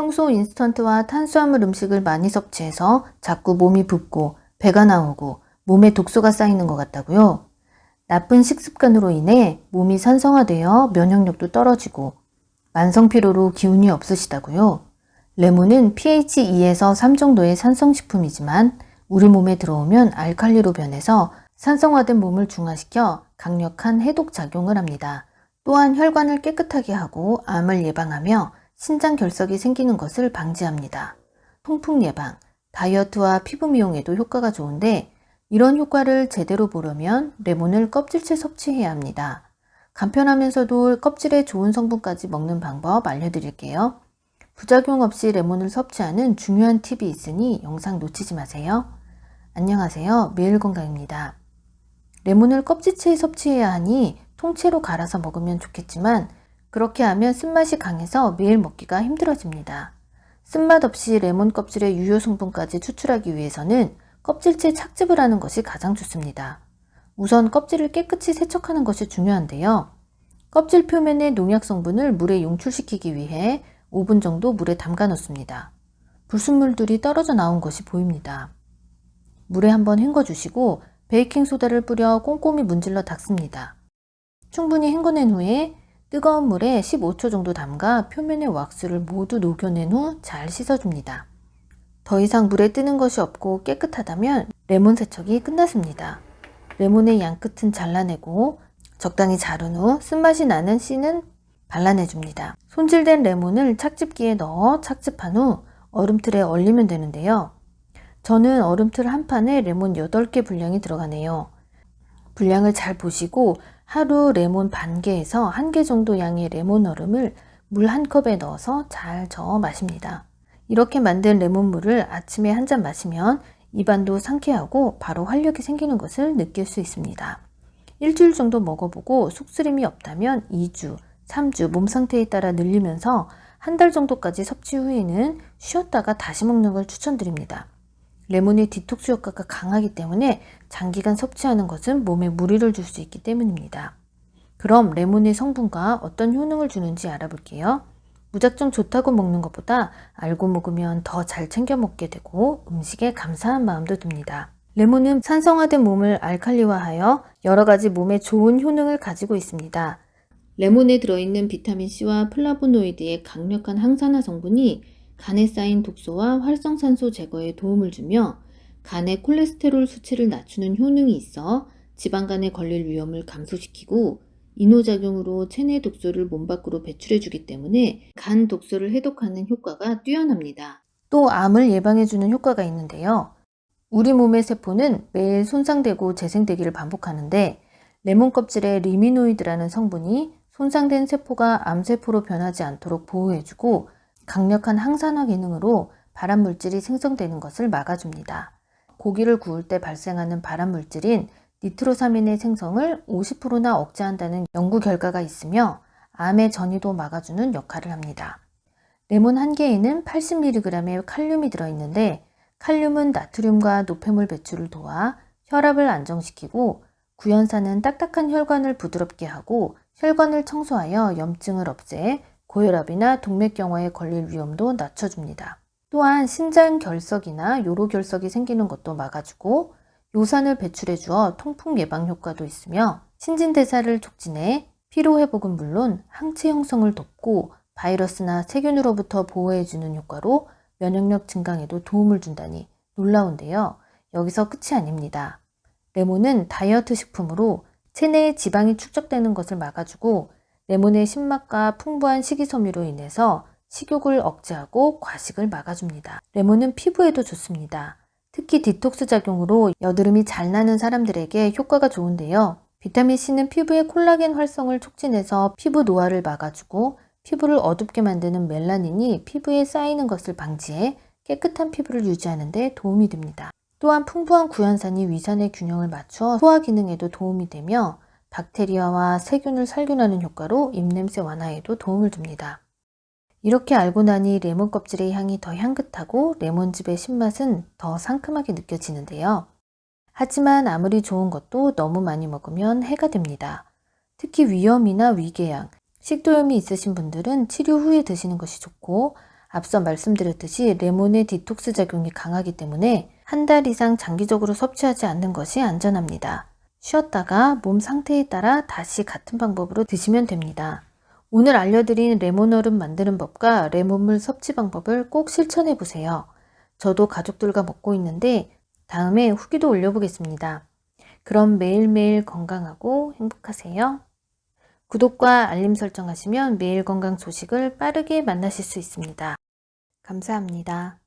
평소 인스턴트와 탄수화물 음식을 많이 섭취해서 자꾸 몸이 붓고 배가 나오고 몸에 독소가 쌓이는 것 같다고요. 나쁜 식습관으로 인해 몸이 산성화되어 면역력도 떨어지고 만성 피로로 기운이 없으시다고요. 레몬은 pH 2에서 3 정도의 산성식품이지만 우리 몸에 들어오면 알칼리로 변해서 산성화된 몸을 중화시켜 강력한 해독 작용을 합니다. 또한 혈관을 깨끗하게 하고 암을 예방하며 신장 결석이 생기는 것을 방지합니다. 통풍 예방, 다이어트와 피부 미용에도 효과가 좋은데 이런 효과를 제대로 보려면 레몬을 껍질째 섭취해야 합니다. 간편하면서도 껍질에 좋은 성분까지 먹는 방법 알려드릴게요. 부작용 없이 레몬을 섭취하는 중요한 팁이 있으니 영상 놓치지 마세요. 안녕하세요. 매일건강입니다. 레몬을 껍질째 섭취해야 하니 통째로 갈아서 먹으면 좋겠지만 그렇게 하면 쓴맛이 강해서 매일 먹기가 힘들어집니다. 쓴맛 없이 레몬 껍질의 유효 성분까지 추출하기 위해서는 껍질째 착즙을 하는 것이 가장 좋습니다. 우선 껍질을 깨끗이 세척하는 것이 중요한데요. 껍질 표면의 농약 성분을 물에 용출시키기 위해 5분 정도 물에 담가 놓습니다. 불순물들이 떨어져 나온 것이 보입니다. 물에 한번 헹궈 주시고 베이킹 소다를 뿌려 꼼꼼히 문질러 닦습니다. 충분히 헹궈낸 후에 뜨거운 물에 15초 정도 담가 표면의 왁스를 모두 녹여낸 후 잘 씻어줍니다. 더 이상 물에 뜨는 것이 없고 깨끗하다면 레몬 세척이 끝났습니다. 레몬의 양 끝은 잘라내고 적당히 자른 후 쓴맛이 나는 씨는 발라내줍니다. 손질된 레몬을 착즙기에 넣어 착즙한 후 얼음틀에 얼리면 되는데요. 저는 얼음틀 한 판에 레몬 8개 분량이 들어가네요. 분량을 잘 보시고 하루 레몬 반 개에서 1개 정도 양의 레몬 얼음을 물 한 컵에 넣어서 잘 저어 마십니다. 이렇게 만든 레몬물을 아침에 한 잔 마시면 입안도 상쾌하고 바로 활력이 생기는 것을 느낄 수 있습니다. 일주일 정도 먹어보고 속쓰림이 없다면 2주, 3주 몸 상태에 따라 늘리면서 한 달 정도까지 섭취 후에는 쉬었다가 다시 먹는 걸 추천드립니다. 레몬의 디톡스 효과가 강하기 때문에 장기간 섭취하는 것은 몸에 무리를 줄 수 있기 때문입니다. 그럼 레몬의 성분과 어떤 효능을 주는지 알아볼게요. 무작정 좋다고 먹는 것보다 알고 먹으면 더 잘 챙겨 먹게 되고 음식에 감사한 마음도 듭니다. 레몬은 산성화된 몸을 알칼리화하여 여러 가지 몸에 좋은 효능을 가지고 있습니다. 레몬에 들어있는 비타민C와 플라보노이드의 강력한 항산화 성분이 간에 쌓인 독소와 활성산소 제거에 도움을 주며 간의 콜레스테롤 수치를 낮추는 효능이 있어 지방간에 걸릴 위험을 감소시키고 이노작용으로 체내 독소를 몸 밖으로 배출해주기 때문에 간 독소를 해독하는 효과가 뛰어납니다. 또 암을 예방해주는 효과가 있는데요. 우리 몸의 세포는 매일 손상되고 재생되기를 반복하는데 레몬 껍질에 리미노이드라는 성분이 손상된 세포가 암세포로 변하지 않도록 보호해주고 강력한 항산화 기능으로 발암 물질이 생성되는 것을 막아줍니다. 고기를 구울 때 발생하는 발암 물질인 니트로사민의 생성을 50%나 억제한다는 연구 결과가 있으며 암의 전이도 막아주는 역할을 합니다. 레몬 한 개에는 80mg의 칼륨이 들어있는데 칼륨은 나트륨과 노폐물 배출을 도와 혈압을 안정시키고 구연산은 딱딱한 혈관을 부드럽게 하고 혈관을 청소하여 염증을 없애 고혈압이나 동맥경화에 걸릴 위험도 낮춰줍니다. 또한 신장 결석이나 요로 결석이 생기는 것도 막아주고 요산을 배출해 주어 통풍 예방 효과도 있으며 신진대사를 촉진해 피로 회복은 물론 항체 형성을 돕고 바이러스나 세균으로부터 보호해 주는 효과로 면역력 증강에도 도움을 준다니 놀라운데요. 여기서 끝이 아닙니다. 레몬은 다이어트 식품으로 체내에 지방이 축적되는 것을 막아주고 레몬의 신맛과 풍부한 식이섬유로 인해서 식욕을 억제하고 과식을 막아줍니다. 레몬은 피부에도 좋습니다. 특히 디톡스 작용으로 여드름이 잘 나는 사람들에게 효과가 좋은데요. 비타민C는 피부의 콜라겐 활성을 촉진해서 피부 노화를 막아주고 피부를 어둡게 만드는 멜라닌이 피부에 쌓이는 것을 방지해 깨끗한 피부를 유지하는 데 도움이 됩니다. 또한 풍부한 구연산이 위산의 균형을 맞춰 소화 기능에도 도움이 되며 박테리아와 세균을 살균하는 효과로 입냄새 완화에도 도움을 줍니다. 이렇게 알고 나니 레몬 껍질의 향이 더 향긋하고 레몬즙의 신맛은 더 상큼하게 느껴지는데요. 하지만 아무리 좋은 것도 너무 많이 먹으면 해가 됩니다. 특히 위염이나 위궤양, 식도염이 있으신 분들은 치료 후에 드시는 것이 좋고 앞서 말씀드렸듯이 레몬의 디톡스 작용이 강하기 때문에 한 달 이상 장기적으로 섭취하지 않는 것이 안전합니다. 쉬었다가 몸 상태에 따라 다시 같은 방법으로 드시면 됩니다. 오늘 알려드린 레몬 얼음 만드는 법과 레몬물 섭취 방법을 꼭 실천해 보세요. 저도 가족들과 먹고 있는데 다음에 후기도 올려보겠습니다. 그럼 매일매일 건강하고 행복하세요. 구독과 알림 설정하시면 매일 건강 소식을 빠르게 만나실 수 있습니다. 감사합니다.